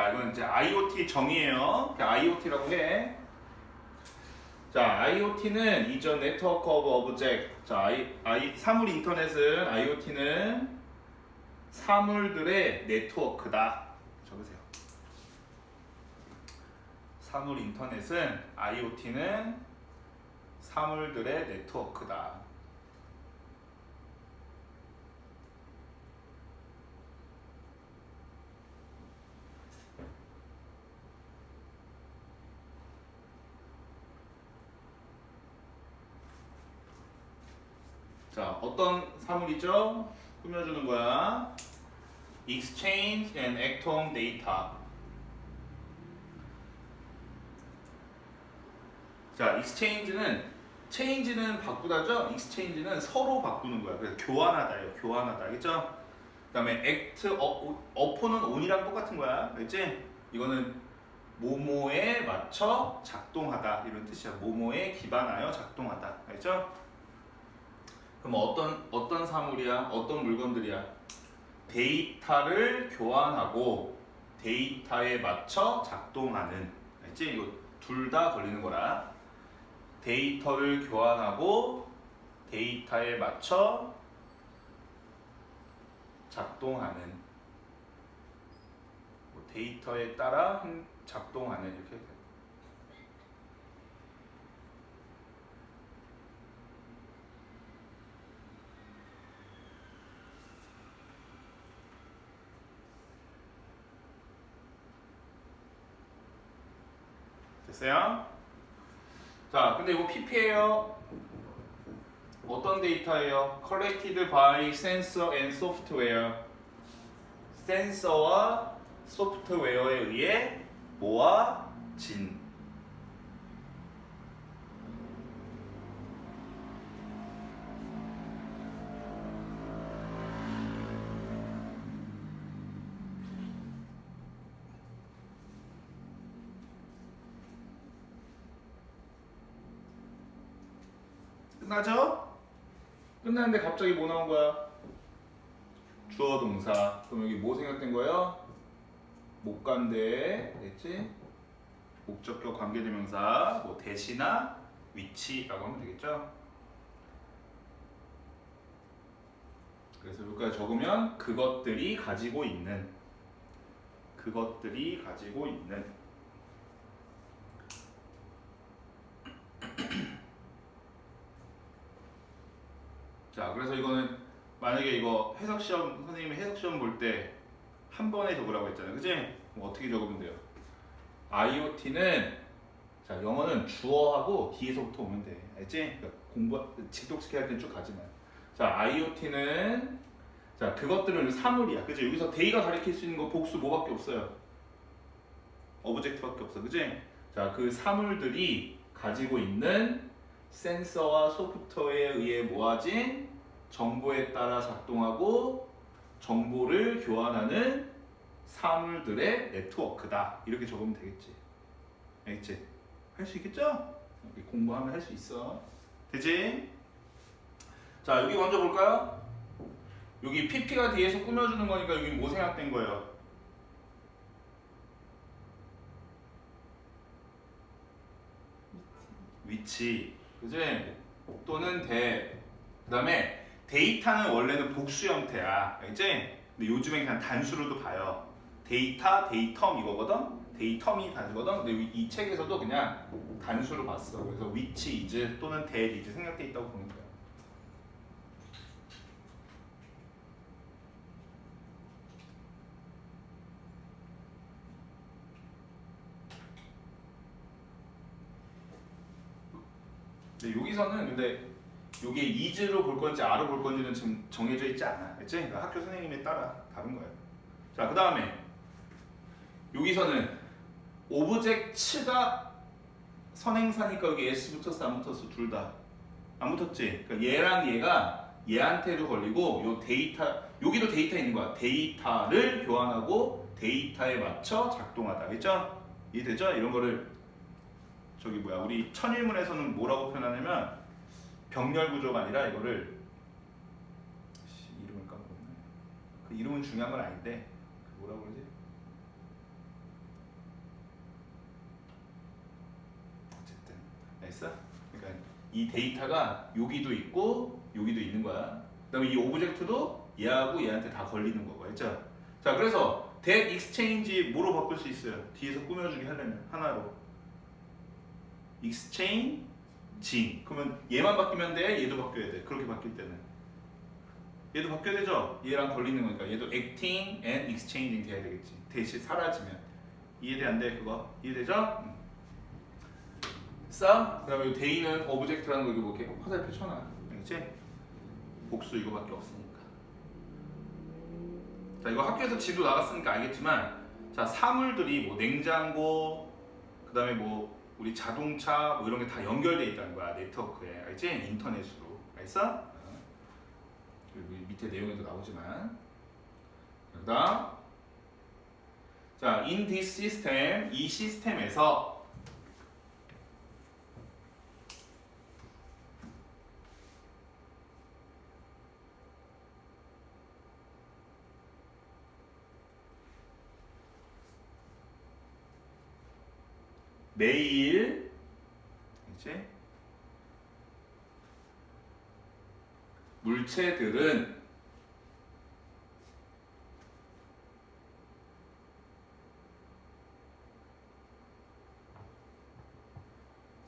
자, 이건 이제 IoT 정의예요. IoT라고 해. 자, IoT는 이전 네트워크 오브 오브젝트. 자, I, I, 사물 인터넷은 IoT는 사물들의 네트워크다. 적으세요. 사물 인터넷은 IoT는 사물들의 네트워크다. 자, 어떤 사물이죠? 꾸며주는 거야. Exchange and act on data. 자, exchange는 change는 바꾸다죠. exchange는 서로 바꾸는 거야. 그래서 교환하다예요. 교환하다. 알겠죠? 그다음에 act up는 on이랑 똑같은 거야. 알겠지? 이거는 모모에 맞춰 작동하다 이런 뜻이야. 모모에 기반하여 작동하다. 알겠죠? 그럼 어떤 어떤 사물이야? 어떤 물건들이야? 데이터를 교환하고 데이터에 맞춰 작동하는 알지? 이거 둘 다 걸리는 거라. 데이터를 교환하고 데이터에 맞춰 작동하는 뭐 데이터에 따라 작동하는 이렇게 돼. 됐어요? 자, 근데 이거 PP예요. 어떤 데이터예요? Collected by sensor and software. 센서와 소프트웨어에 의해 모아진. 끝나죠? 끝났는데 갑자기 뭐 나온 거야? 주어 동사. 그럼 여기 뭐 생각된 거예요? 목간대, 됐지? 목적격 관계대명사, 뭐 대시나 위치라고 하면 되겠죠? 그래서 여기까지 적으면 그것들이 가지고 있는 그것들이 가지고 있는 자, 그래서 이거는 만약에 이거 해석 시험 선생님이 해석 시험 볼 때 한 번에 적으라고 했잖아요. 그지? 어떻게 적으면 돼요? IoT는 자, 영어는 주어하고 뒤에서부터 오면 돼. 알지? 그러니까 공부 직독시키 할땐 쭉 가지만. 자, IoT는 자, 그것들은 사물이야. 그지? 여기서 데이가 가리킬 수 있는 거 복수 뭐밖에 없어요. 오브젝트밖에 없어. 그지? 자, 그 사물들이 가지고 있는 센서와 소프트웨어에 의해 모아진 정보에 따라 작동하고 정보를 교환하는 사물들의 네트워크다. 이렇게 적으면 되겠지. 알겠지? 할 수 있겠죠? 공부하면 할 수 있어. 되지? 자, 여기 먼저 볼까요? 여기 PP가 뒤에서 꾸며주는 거니까 여기 뭐 생각된 거예요? 위치. 그지? 또는 대. 그 다음에 데이터는 원래는 복수 형태야. 알지? 근데 요즘엔 그냥 단수로도 봐요. 데이터, 데이텀 이거거든? 데이텀이 단수거든? 근데 이- 이 책에서도 그냥 단수로 봤어. 그래서 위치 이즈 또는 대 이즈 생각돼 있다고 보는 거야. 근데 여기서는 근데 이게 이즈로 볼 건지 아로 볼 건지는 지금 정해져 있지 않아. 그치? 그러니까 학교 선생님에 따라 다른 거예요. 자, 그 다음에 여기서는 오브젝츠가 선행사니까 여기 S 붙었어, 안 붙었어? 둘 다. 안 붙었지? 그러니까 얘랑 얘가 얘한테도 걸리고 요 데이터, 여기도 데이터 있는 거야. 데이터를 교환하고 데이터에 맞춰 작동하다. 그죠? 이해되죠? 이런 거를 저기 뭐야 우리 천일문에서는 뭐라고 표현하냐면 병렬 구조가 아니라 이거를 이름을 까먹었네. 그 이름은 중요한 건 아닌데 그 뭐라고 그러지? 어쨌든 알겠어? 그러니까 이 데이터가 여기도 있고 여기도 있는 거야. 그다음에 이 오브젝트도 얘하고 얘한테 다 걸리는 거고 했죠. 자 그래서 대 익스체인지 뭐로 바꿀 수 있어요? 뒤에서 꾸며주기 하려면 하나로 익스체인 exchange 그러면 얘만 바뀌면 돼, 얘도 바뀌어야 돼. 그렇게 바뀔 때는 얘도 바뀌어야 되죠? 얘랑 걸리는 거니까 얘도 acting and exchanging 돼야 되겠지. 대신 사라지면 이해돼 안 돼? 그거 이해되죠? 음. 됐어? 그다음에 이 데이는 오브젝트라는 거 이거 이렇게 화살 펼쳐놔. 알겠지? 복수 이거밖에 없으니까. 자 이거 학교에서 지도 나갔으니까 알겠지만 자 사물들이 뭐 냉장고 그 다음에 뭐 우리 자동차 뭐 이런 게 다 연결돼 있다는 거야 네트워크에 알지? 인터넷으로 알겠어? 어. 그리고 이 밑에 내용에도 나오지만 그다음 자 in this system 이 시스템에서 매일 이제 물체들은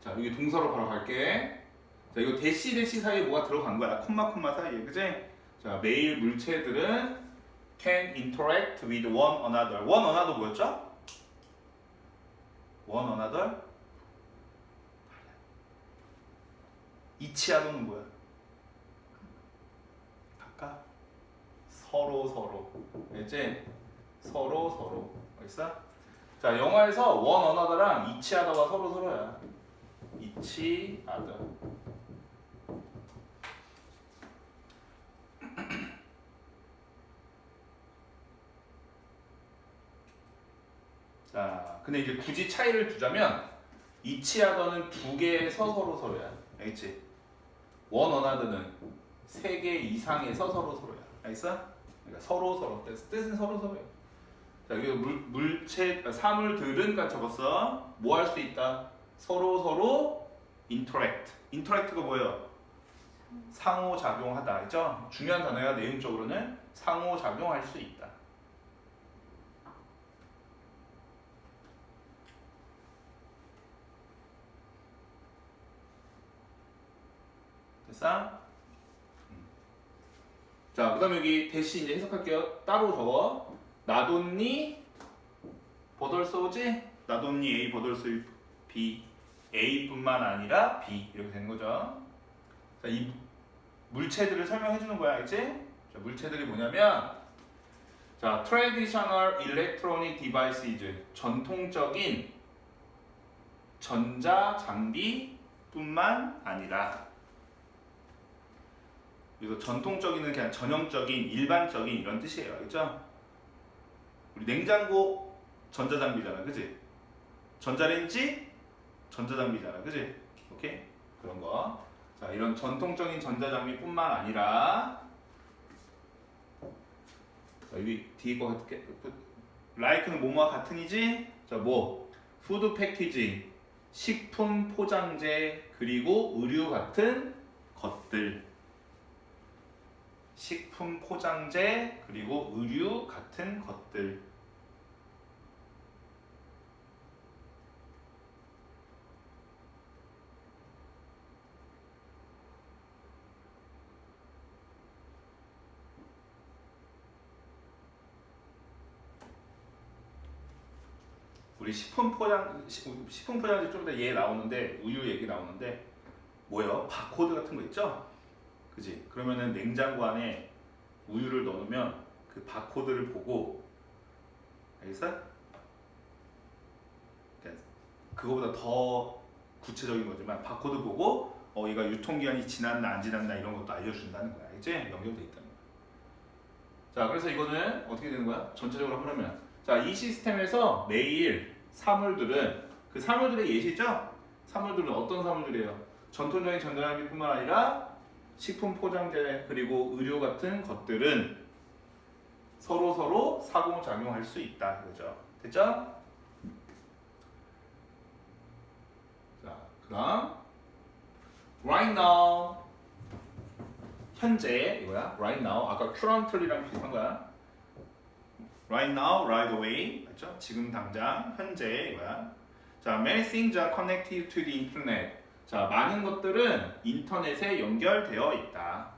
자 여기 동사로 바로 갈게 자 이거 대시 대시 사이에 뭐가 들어간 거야 콤마 콤마 사이에 그지? 자 매일 물체들은 can interact with one another one another 뭐였죠? one another 이치하도는 뭐야? 각각 서로 서로 알지? 서로 서로 알겠어? 자 영화에서 one another랑 이치 하다가 서로 서로야 이치 하다 자 근데 이제 굳이 차이를 두자면 이치하더는 두 개에서 서로 서로야 알겠지? 원 어나더는 세 개 이상에서 서로 서로야. 알겠어? 그러니까 서로 서로. 뜻- 뜻은 서로 서로야 자 여기 물, 물체 아, 사물들은 까 적었어. 뭐 할 수 있다? 서로 서로 interact. interact가 뭐예요? 상호작용하다. 알죠? 중요한 단어야 내용적으로는. 상호작용할 수 있다. 됐어? 음. 자, 그 다음에 여기 대시 이제 해석할게요. 따로 적어. 나돈니 버덜소지? 나돈니 A 버덜소 B. A뿐만 아니라 B. 이렇게 되는 거죠. 자, 이 물체들을 설명해 주는 거야, 알지? 자, 물체들이 뭐냐면 자, traditional electronic devices. 전통적인 전자 장비뿐만 아니라 그래서 전통적인은 그냥 전형적인 일반적인 이런 뜻이에요 알겠죠? 우리 냉장고 전자장비잖아 그지? 전자레인지 전자장비잖아 그지? 오케이? 그런 거 자 이런 전통적인 전자장비뿐만 아니라 자, 여기 뒤에 거 같게 라이크는 뭐뭐와 같은이지? 자 뭐 푸드 패키징 식품 포장재 그리고 의류 같은 것들 식품 포장재 그리고 의류 같은 것들 우리 식품 포장 시- 식품 포장재 좀 이따 얘 나오는데 우유 얘기 나오는데 뭐예요? 바코드 같은 거 있죠? 그지? 그러면은 냉장고 안에 우유를 넣으면 그 바코드를 보고 알겠어? 그러니까 그거보다 더 구체적인 거지만 바코드 보고 어 얘가 유통기한이 지났나 안 지났나 이런 것도 알려준다는 거야 알지? 연결돼 있다는 거야 자 그래서 이거는 어떻게 되는 거야? 전체적으로 하려면 자이 시스템에서 매일 사물들은 그 사물들의 예시죠? 사물들은 어떤 사물들이에요? 전통적인 전자장비 뿐만 아니라 식품 포장재 그리고 의료 같은 것들은 서로 서로 상호작용할 수 있다 그죠? 됐죠? 자, 그다음 right now 현재 이거야 right now 아까 currently랑 비슷한 거야 right now right away 맞죠? 지금 당장 현재 이거야 자 many things are connected to the internet 자 많은 것들은 인터넷에 연결되어 있다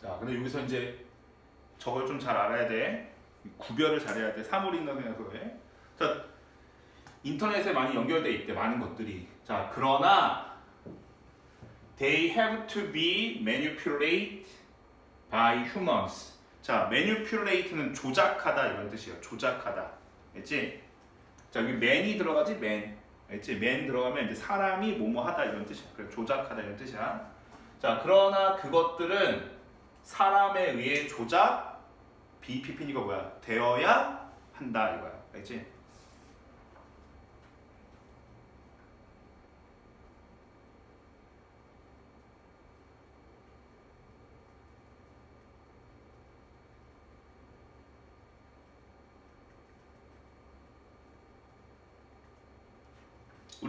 자, 근데 여기서 이제 저걸 좀 잘 알아야 돼. 구별을 잘해야 돼. 사물 인터넷 그거에. 자, 인터넷에 많이 연결돼 있대. 많은 것들이. 자, 그러나 they have to be manipulated by humans. 자, manipulate는 조작하다 이런 뜻이야. 조작하다. 알지? 자, 여기 man이 들어가지 man. 알지? man 들어가면 이제 사람이 뭐뭐하다 이런 뜻이야. 그래, 조작하다 이런 뜻이야. 자, 그러나 그것들은 사람에 의해 조작 BPP니까 뭐야? 되어야 한다 이거야. 알지?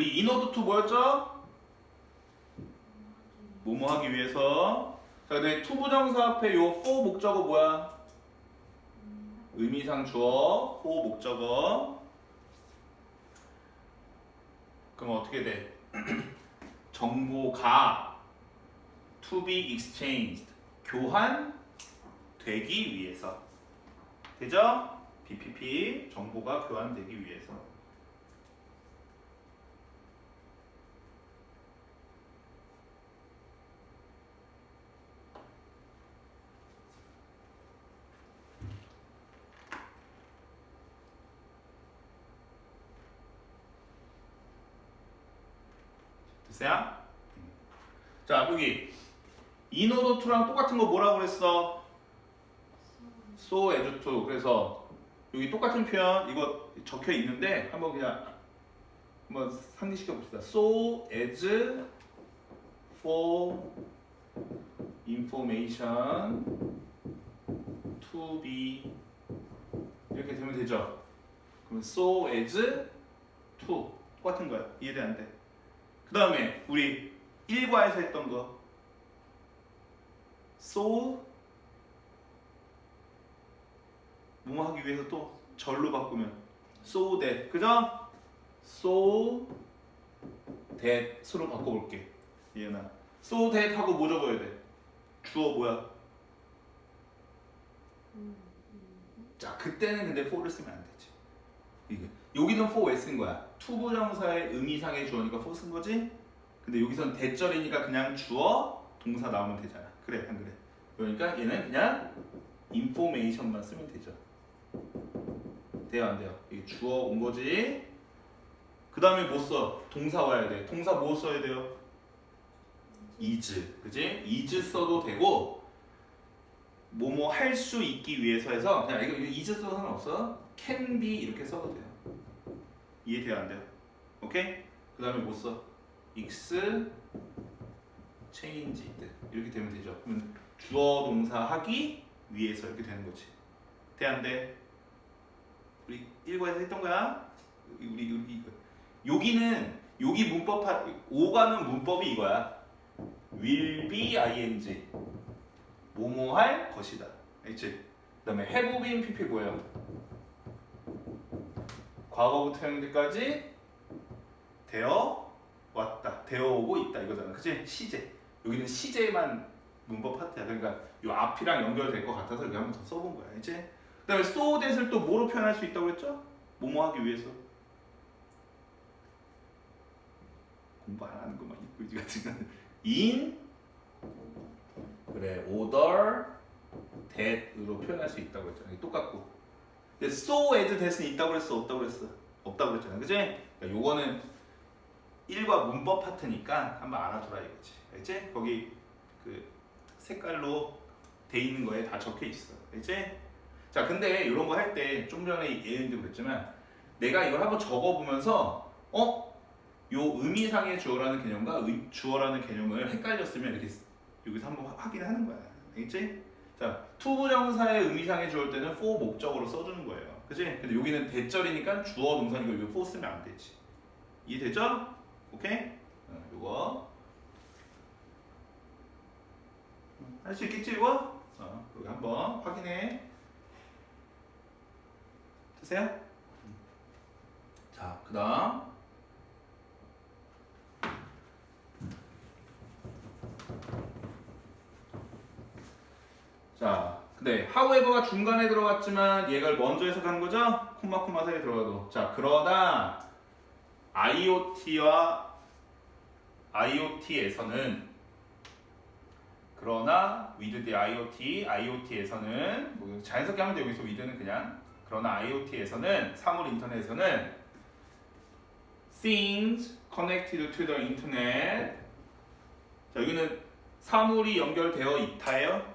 우리 인어도 투 뭐였죠? 뭐뭐 하기 위해서 자, 근데 투 부정사 앞에 요 for 목적어 뭐야? 의미상 주어, for 목적어. 그럼 어떻게 돼? 정보가 to be exchanged 교환 되기 위해서 되죠? BPP 정보가 교환되기 위해서 됐어요? 자 여기 인오더 투랑 똑같은 거 뭐라고 그랬어? so as to 그래서 여기 똑같은 표현 이거 적혀 있는데 한번 그냥 한번 상기시켜 봅시다. as for information to be 이렇게 되면 되죠. 그럼 so as to 똑같은 거야. 이해돼 안 돼? 그 다음에 우리 1과에서 했던 거 so 뭐뭐 하기 위해서 또 절로 바꾸면 so that 그죠? so that으로 바꿔볼게 얘나 so that 하고 뭐 적어야 돼? 주어 뭐야? 자 그때는 근데 for를 쓰면 안 되지 이게 여기는 for 왜 쓴 거야? 투부정사의 의미상의 주어니까 for 쓴 거지? 근데 여기선 대절이니까 그냥 주어 동사 나오면 되잖아 그래 안 그래? 그러니까 얘는 그냥 information만 쓰면 되죠 돼요 안 돼요? 이게 주어 온 거지 그 다음에 뭐 써? 동사 와야 돼 동사 뭐 써야 돼요? is 그지? is 써도 되고 뭐뭐 할 수 있기 위해서 해서 그냥 이거 is 써도 상관없어 can be 이렇게 써도 돼요 이해돼요 안 돼요? 오케이? 그 다음에 뭐 써? change it 이렇게 되면 되죠 그러면 주어 동사 하기 위해서 이렇게 되는 거지 돼 안 돼? 우리 1과에서 했던 거야 우리 우리 여기는 여기 문법 하, 오가는 문법이 이거야 will be ing 뭐뭐 할 것이다 알지? 그 다음에 have been pp 뭐예요? 과거부터 현재까지 되어 왔다 되어 오고 있다 이거잖아. 그치? 시제. 여기는 시제만 문법 파트야. 그러니까 이 앞이랑 연결될 것 같아서 여기 한번 더 써본 거야 이제. 그 다음에 so that을 또 뭐로 표현할 수 있다고 했죠? 뭐뭐 하기 위해서. 공부 안 하는 것만 이쁘지 같은 in 그래 order that으로 표현할 수 있다고 했잖아. 똑같고 so as that은 있다고 그랬어 없다고 그랬어 없다고 그랬잖아 그지? 그러니까 요거는 1과 문법 파트니까 한번 알아두라 이거지 알지? 거기 그 색깔로 돼 있는 거에 다 적혀 있어 알지? 자 근데 이런 거 할 때 좀 전에 예은도 그랬지만 내가 이걸 한번 적어보면서 어? 의미상의 주어라는 개념과 의- 주어라는 개념을 헷갈렸으면 이렇게 쓰- 여기서 한번 확- 확인하는 거야. 알겠지? 자, 투부정사의 의미상의 주어일 때는 for 목적으로 써주는 거예요. 그지? 근데 여기는 대절이니까 주어 동사니까 여기 for 쓰면 안 되지. 이해되죠? 오케이? 어, 요거 할 수 있겠지 이거? 어, 여기 한번 확인해. 되세요? 자, 그 다음 자, 근데 however가 중간에 들어갔지만 얘가 먼저 해석하는 거죠? 콤마 콤마 사이에 들어가도. 자, 그러나 IoT와 IoT에서는 그러나 with the IoT, IoT에서는 뭐 자연스럽게 하면 돼 여기서 with는 그냥 그러나 IoT에서는 사물 인터넷에서는 things connected to the internet 자 여기는 사물이 연결되어 있다예요?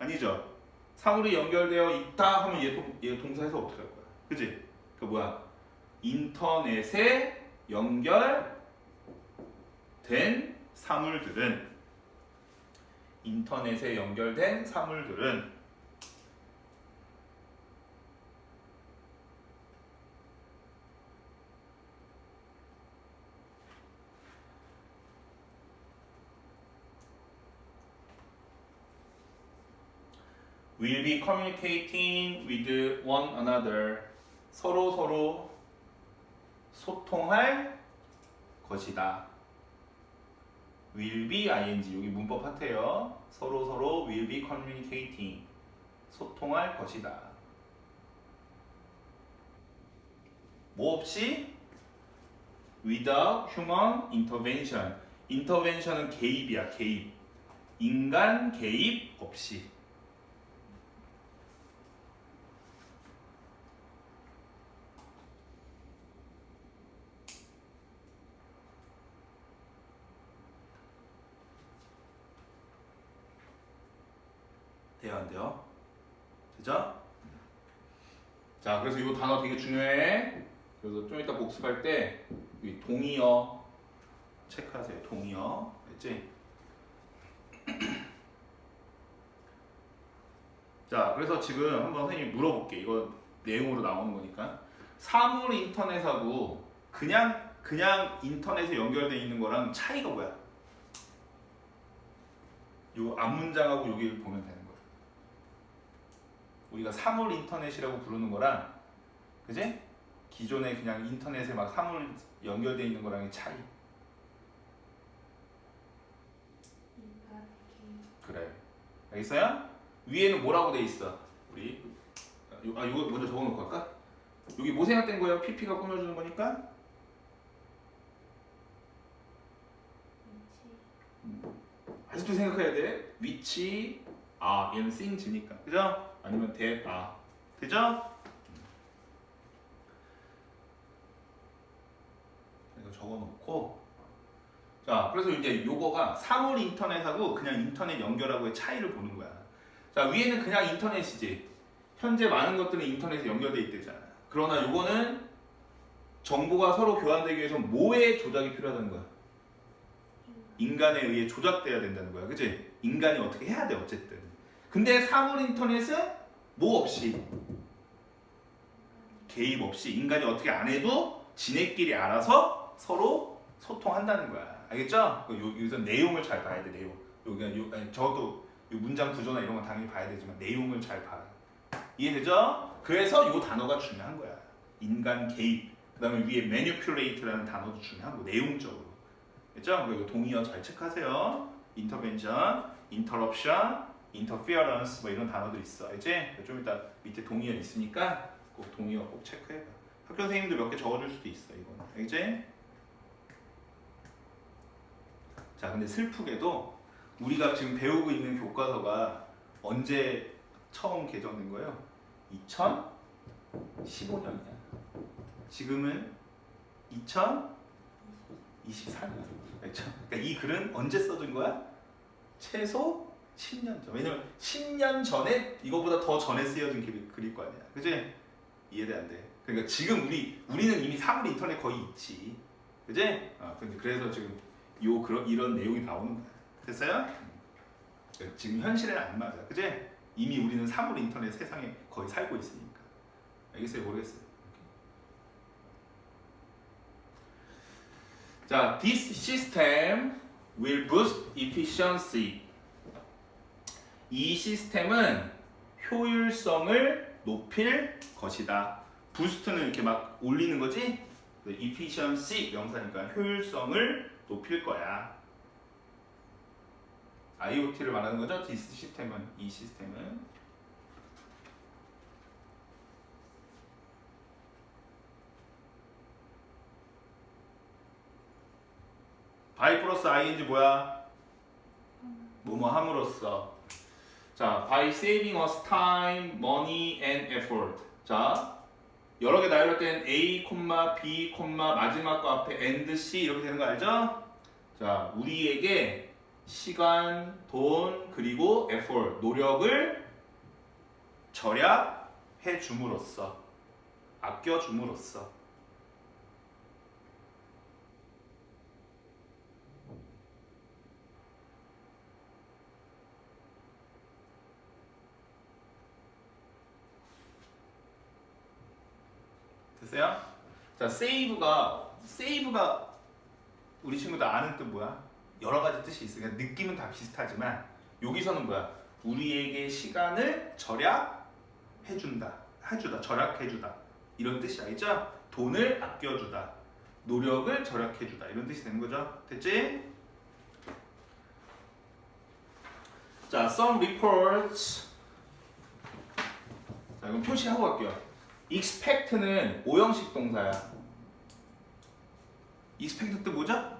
아니죠? 사물이 연결되어 있다 하면 얘, 동, 얘 동사에서 어떻게 할 거야? 그지? 그 뭐야? 인터넷에 연결된 사물들은 인터넷에 연결된 사물들은 will be communicating with one another 서로 서로 소통할 것이다. will be ing 여기 문법 하트예요. 서로 서로 will be communicating 소통할 것이다. 뭐 없이 without human intervention. intervention은 개입이야, 개입. 인간 개입 없이. 돼요, 안 돼요? 되죠? 자, 그래서 이 단어 되게 중요해. 그래서 좀 이따 복습할 때, 이 동의어 체크하세요. 동의어. 알지? 자, 그래서 지금 한번 선생님이 물어볼게. 이거 내용으로 나오는 거니까. 사물 인터넷하고 그냥 그냥 인터넷에 연결돼 있는 거랑 차이가 뭐야? 요 앞문장하고 여기를 보면 거야. 우리가 사물 인터넷이라고 부르는 거랑 그지? 기존에 그냥 인터넷에 막 사물 연결돼 있는 거랑의 차이. 그래. 알겠어요? 위에는 뭐라고 돼 있어? 우리 요- 아 이거 먼저 적어놓고 할까? 여기 뭐 생각된 거예요? PP가 꾸며주는 거니까 아직도 생각해야 돼. 위치 아 얘는 싱지니까 그죠? 아니면 대아 되죠? 이거 적어놓고 자 그래서 이제 요거가 사물 인터넷하고 그냥 인터넷 연결하고의 차이를 보는 거야. 자 위에는 그냥 인터넷이지. 현재 많은 것들은 인터넷에 연결돼 있대잖아. 그러나 요거는 정보가 서로 교환되기 위해서 뭐의 조작이 필요하다는 거야? 인간에 의해 조작돼야 된다는 거야. 그지? 인간이 어떻게 해야 돼, 어쨌든. 근데 사물 인터넷은 뭐 없이 개입 없이 인간이 어떻게 안 해도 지네끼리 알아서 서로 소통한다는 거야. 알겠죠? 그 요, 여기서 내용을 잘 봐야 돼, 내용. 여기 요, 아니, 저도 요 문장 구조나 이런 건 당연히 봐야 되지만 내용을 잘 봐. 이해되죠? 그래서 요 단어가 중요한 거야. 인간 개입. 그다음에 위에 manipulate라는 단어도 중요한 거 내용적으로. 그죠? 그리고 동의어 잘 체크하세요. intervention, interruption, interference 뭐 이런 단어들 있어. 알지? 좀 이따 밑에 동의어 있으니까 꼭 동의어 꼭 체크해봐. 학교 선생님도 몇 개 적어줄 수도 있어 이거는. 알지? 자, 근데 슬프게도 우리가 지금 배우고 있는 교과서가 언제 처음 개정된 거예요? 2015년이야. 지금은 2024년. 그렇죠? 그러니까 이 글은 언제 써진 거야? 최소 10년 전. 왜냐면 10년 전에 이거보다 더 전에 쓰여진 글, 글일 거 아니야. 그지? 이해돼 안 돼? 그러니까 지금 우리 우리는 이미 사물 인터넷 거의 있지. 그지? 어, 근데 그래서 지금 요 그런 이런 내용이 나오는 거야. 됐어요? 음. 지금 현실에는 안 맞아. 그지? 이미 우리는 사물 인터넷 세상에 거의 살고 있으니까. 알겠어요? 모르겠어요. 자, this system will boost efficiency. 이 시스템은 효율성을 높일 것이다. 부스트는 이렇게 막 올리는 거지? 그 efficiency 명사니까 효율성을 높일 거야. IoT를 말하는 거죠? this 시스템은 이 시스템은 by 플러스 ing이 뭐야? 뭐뭐 함으로써 자, by saving us time, money and effort. 자, 여러 개 나열할 땐 A, B, 마지막 거 앞에 and C 이렇게 되는 거 알죠? 자, 우리에게 시간, 돈, 그리고 effort, 노력을 절약해 줌으로써 아껴 줌으로써 됐어요? 자, 세이브가 세이브가 우리 친구들 아는 뜻 뭐야? 여러 가지 뜻이 있으니까 느낌은 다 비슷하지만 여기서는 뭐야? 우리에게 시간을 절약해 준다. 해주다. 절약해 주다. 이런 뜻이 알죠? 돈을 아껴 주다. 노력을 절약해 주다. 이런 뜻이 되는 거죠. 됐지? 자, some reports 자, 이건 표시하고 갈게요. Expect는 오형식 동사야. expect 뜻 뭐죠?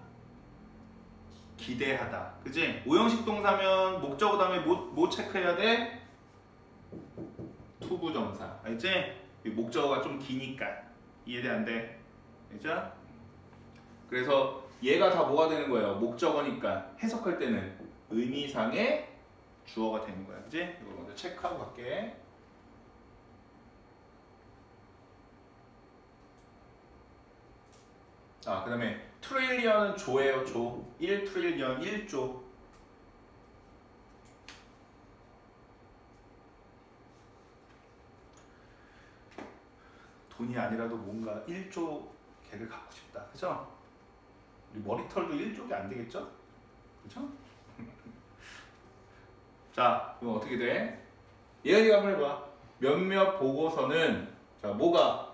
기대하다. 그지? 오형식 동사면 목적어 다음에 뭐, 뭐 체크해야 돼? 투부정사. 알지? 이 목적어가 좀 기니까. 이해돼 안 돼? 알죠? 그래서 얘가 다 뭐가 되는 거예요? 목적어니까 해석할 때는 의미상의 주어가 되는 거야. 그지? 이거 먼저 체크하고 갈게. 아, 그 다음에 트릴리언은 조예요, 조. 1 트릴리언, 1조. 돈이 아니라도 뭔가 1조 개를 갖고 싶다. 그죠? 우리 머리털도 1조가 안 되겠죠? 그죠? 자, 이거 어떻게 돼? 얘기 한번 해봐. 몇몇 보고서는 자, 뭐가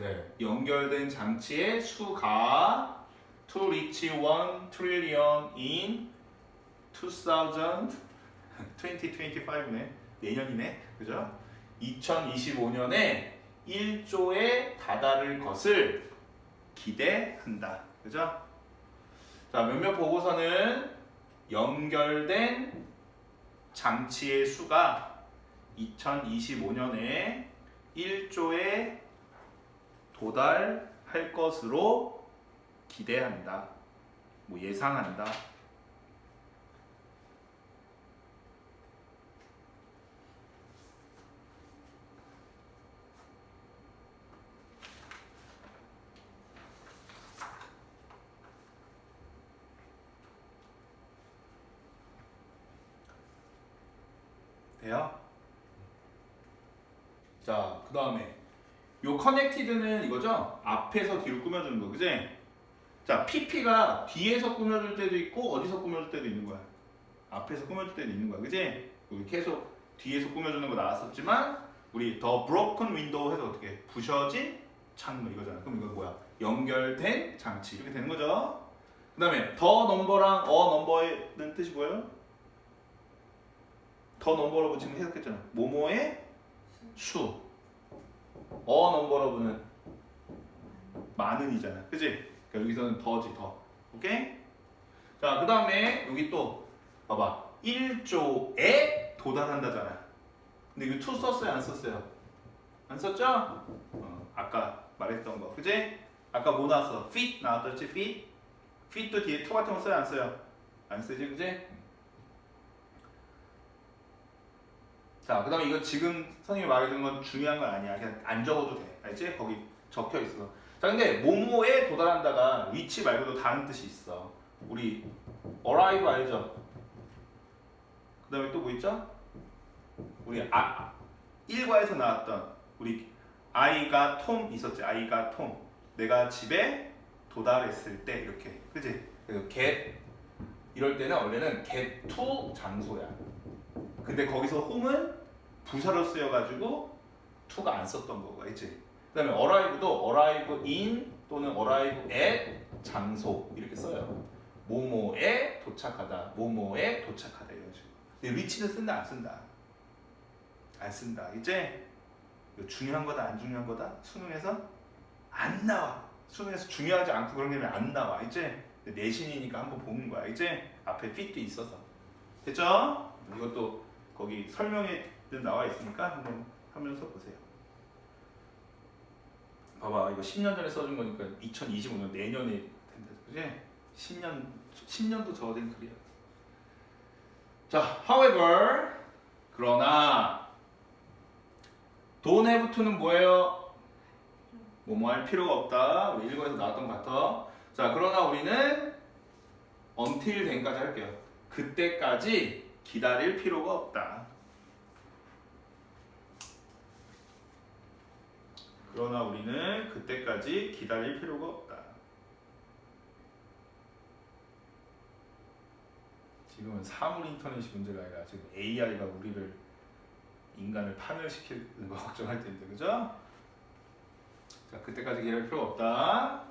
그래 연결된 장치의 수가 to reach 1 trillion in 2000 2025네 내년이네 그죠? 2025년에 1조에 다다를 것을 기대한다 그죠? 자 몇몇 보고서는 연결된 장치의 수가 2025년에 1조에 도달할 것으로 기대한다. 뭐 예상한다. 돼요? 자, 그 다음에 요 커넥티드는 이거죠? 앞에서 뒤로 꾸며주는 거, 그지? 자, PP가 뒤에서 꾸며줄 때도 있고 어디서 꾸며줄 때도 있는 거야. 앞에서 꾸며줄 때도 있는 거야, 그지? 우리 계속 뒤에서 꾸며주는 거 나왔었지만 우리 더 broken window 해서 어떻게 부셔진 창문 이거잖아. 그럼 이건 뭐야? 연결된 장치 이렇게 되는 거죠. 그 다음에 더 넘버랑 어 넘버는 뜻이 뭐예요? 더 넘버라고 지금 해석했잖아. 모모의 수. 어 넘버러브는 많은이잖아. 그지? 그러니까 여기서는 더지 더. 오케이? 자, 그 다음에 여기 또 봐봐. 1조에 도달한다잖아. 근데 이거 to 썼어요? 안 썼어요? 안 썼죠? 어, 아까 말했던 거. 그지? 아까 뭐 나왔어? fit 나왔었지? fit? fit도 뒤에 to 같은 거 써요? 안 써요? 안 쓰지? 그지? 자, 그 다음에 이거 지금 선생님이 말해준 건 중요한 건 아니야. 그냥 안 적어도 돼. 알지? 거기 적혀 있어. 자, 근데 모모에 도달한다가 위치 말고도 다른 뜻이 있어. 우리 arrive 알죠? 그 다음에 또 뭐 있죠? 우리 아 일과에서 나왔던 우리 아이가 톰 있었지. 아이가 톰. 내가 집에 도달했을 때 이렇게. 그지? 그래서 get 이럴 때는 원래는 get to 장소야. 근데 거기서 홈은 부사로 쓰여가지고 to가 안 썼던 거고, 알지? 그 다음에 arrive도 arrive in 또는 arrive at 장소 이렇게 써요. 모모에 도착하다, 모모에 도착하다 식으로. 근데 위치는 쓴다 안 쓴다? 안 쓴다. 이제 중요한 거다 안 중요한 거다 수능에서 안 나와. 수능에서 중요하지 않고 그런 게 안 나와. 이제 내신이니까 한번 보는 거야. 이제 앞에 fit도 있어서 됐죠? 이것도 거기 설명에 나와 있으니까 한번 하면서 보세요. 봐봐 이거 10년 전에 써준 거니까 2025년 내년에 된다. 그지? 10년 10년도 저어된 글이야. 자, however 그러나 don't have to는 뭐예요? 뭐뭐 할 필요가 없다. 우리 일과에서 나왔던 것 같아. 자, 그러나 우리는 until then까지 할게요. 그때까지 기다릴 필요가 없다. 그러나 우리는 그때까지 기다릴 필요가 없다. 지금은 사물 인터넷이 문제가 아니라 지금 AI가 우리를 인간을 파멸시키는 거 걱정할 텐데, 그죠? 자, 그때까지 기다릴 필요가 없다.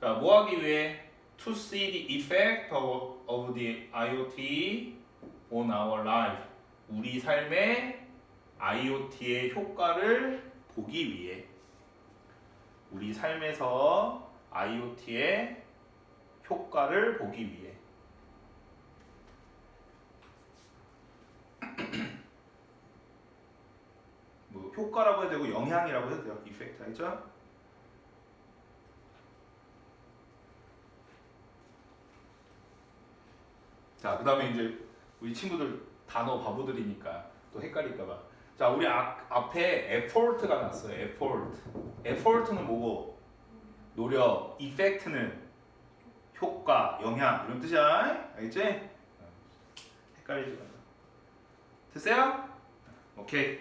자, 뭐 하기 위해? To see the effect of, of the IoT on our life. 우리 삶에 IoT의 효과를 보기 위해. 우리 삶에서 IoT의 효과를 보기 위해. 뭐 효과라고 해도 되고 영향이라고 해도 돼요. 이펙트 알죠? 자, 그다음에 이제 우리 친구들 단어 바보들이니까 또 헷갈릴까 봐. 자, 우리 앞, 앞에 effort가 났어요. effort. effort는 뭐고? 노력. effect는 효과, 영향 이런 뜻이야. 알겠지? 헷갈리지 마. 됐어요? 오케이.